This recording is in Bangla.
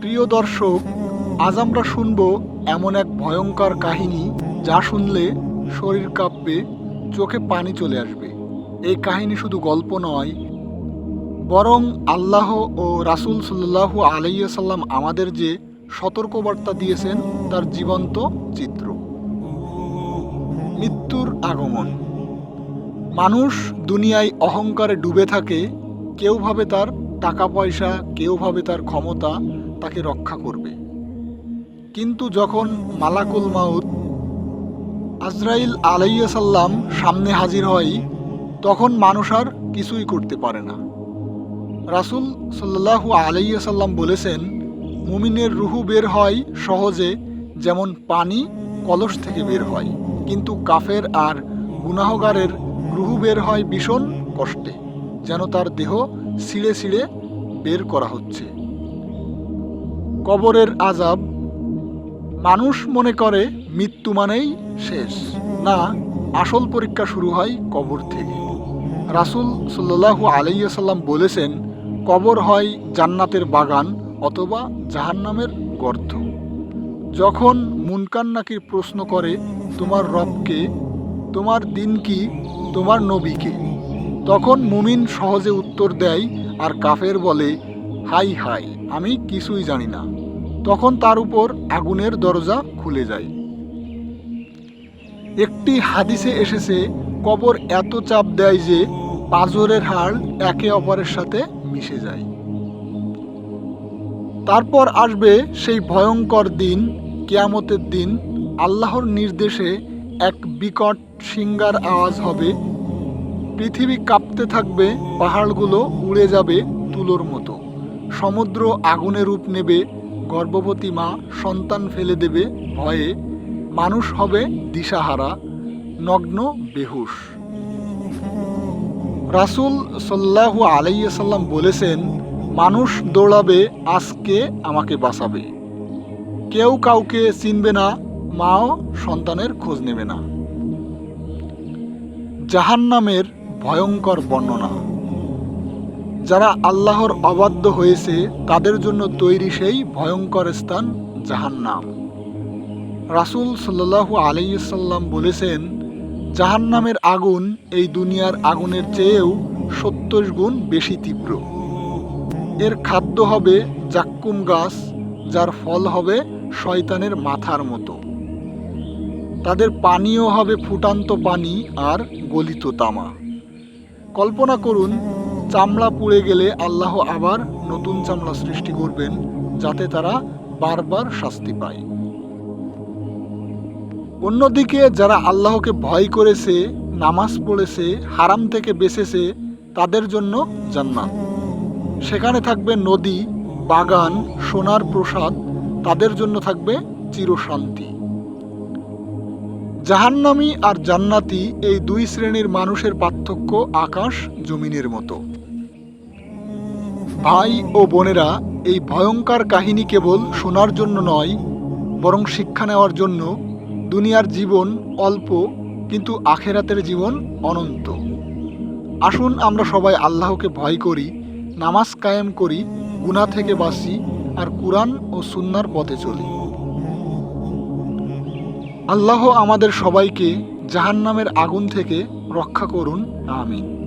প্রিয় দর্শক, আজ আমরা শুনব এমন এক ভয়ঙ্কর কাহিনী যা শুনলে শরীর কাঁপবে, চোখে পানি চলে আসবে। এই কাহিনী শুধু গল্প নয়, বরং আল্লাহ ও রাসূল সাল্লাল্লাহু আলাইহি সাল্লাম আমাদের যে সতর্কবার্তা দিয়েছেন, তার জীবন্ত চিত্র। মৃত্যুর আগমন। মানুষ দুনিয়ায় অহংকারে ডুবে থাকে, কেউ ভাবে তার টাকা পয়সা কেউভাবে তার ক্ষমতা, তাকে রক্ষা করবে। কিন্তু যখন মালাকুল মাউত আজরাইল আলাইসাল্লাম সামনে হাজির হয়, তখন মানুষ আর কিছুই করতে পারে না। রাসূল সাল্লাল্লাহু আলাইসাল্লাম বলেছেন, মুমিনের রুহু বের হয় সহজে, যেমন পানি কলস থেকে বের হয়, কিন্তু কাফের আর গুনাহগারের রুহু বের হয় ভীষণ কষ্টে, যেন তার দেহ ছিঁড়ে ছিঁড়ে বের করা হচ্ছে। কবরের আজাব মানুষ মনে করে মৃত্যু মানেই শেষ, না আসল পরীক্ষা শুরু হয় কবর থেকে। রাসূল সাল্লাল্লাহু আলাইসাল্লাম বলেছেন, কবর হয় জান্নাতের বাগান অথবা জাহান্নামের গর্ত। যখন মুনকান নাকির প্রশ্ন করে, তোমার রবকে, তোমার দিন কি তোমার নবীকে? তখন মুমিন সহজে উত্তর দেয় আর কাফের বলে, হাই হাই, আমি কিছুই জানি না। তখন তার উপর আগুনের দরজা খুলে যায়। একটি হাদিসে এসেছে, কবর এত চাপ দেয় যে পাজরের হাড় একে অপরের সাথে মিশে যায়। তারপর আসবে সেই ভয়ঙ্কর দিন, কেয়ামতের দিন। আল্লাহর নির্দেশে এক বিকট সিঙ্গার আওয়াজ হবে পৃথিবী কাঁপতে থাকবে, পাহাড়গুলো উড়ে যাবে তুলোর মতো। সমুদ্র আগুনে রূপ নেবে, গর্ভবতী মা সন্তান ফেলে দেবে ভয়ে। মানুষ হবে দিশাহারা, নগ্ন, বেহুশ। রাসূল সাল্লাহু আলাইসাল্লাম বলেছেন, মানুষ দৌড়াবে, আজকে আমাকে বাঁচাবে। কেউ কাউকে চিনবে না, মাও সন্তানের খোঁজ নেবে না। জাহান্নামের ভয়ঙ্কর বর্ণনা। যারা আল্লাহর অবাধ্য হয়েছে, তাদের জন্য তৈরি সেই ভয়ঙ্কর স্থান জাহান্নাম। রাসূল সাল্লাল্লাহু আলাইসাল্লাম বলেছেন, জাহান্নামের আগুন এই দুনিয়ার আগুনের চেয়েও সত্তর গুণ বেশি তীব্র। এর খাদ্য হবে জাক্কুম গাছ, যার ফল হবে শয়তানের মাথার মতো। তাদের পানীয় হবে ফুটান্ত পানি আর গলিত তামা। কল্পনা করুন, চামড়া পুড়ে গেলে আল্লাহ আবার নতুন চামড়া সৃষ্টি করবেন, যাতে তারা বারবার শাস্তি পায়। অন্যদিকে যারা আল্লাহকে ভয় করেছে, নামাজ পড়েছে, হারাম থেকে বেঁচেছে, তাদের জন্য জান্নাত। সেখানে থাকবে নদী, বাগান, সোনার প্রসাদ, তাদের জন্য থাকবে চিরশান্তি। জাহান্নামি আর জান্নাতি এই দুই শ্রেণির মানুষের পার্থক্য আকাশ জমিনের মতো। ভাই ও বোনেরা, এই ভয়ঙ্কর কাহিনী কেবল শোনার জন্য নয়, বরং শিক্ষা নেওয়ার জন্য দুনিয়ার জীবন অল্প, কিন্তু আখেরাতের জীবন অনন্ত। আসুন আমরা সবাই আল্লাহকে ভয় করি, নামাজ কায়েম করি, গুনাহ থেকে বাঁচি, আর কুরআন ও সুন্নার পথে চলি। আল্লাহ আমাদের সবাইকে জাহান্নামের আগুন থেকে রক্ষা করুন। আমিন।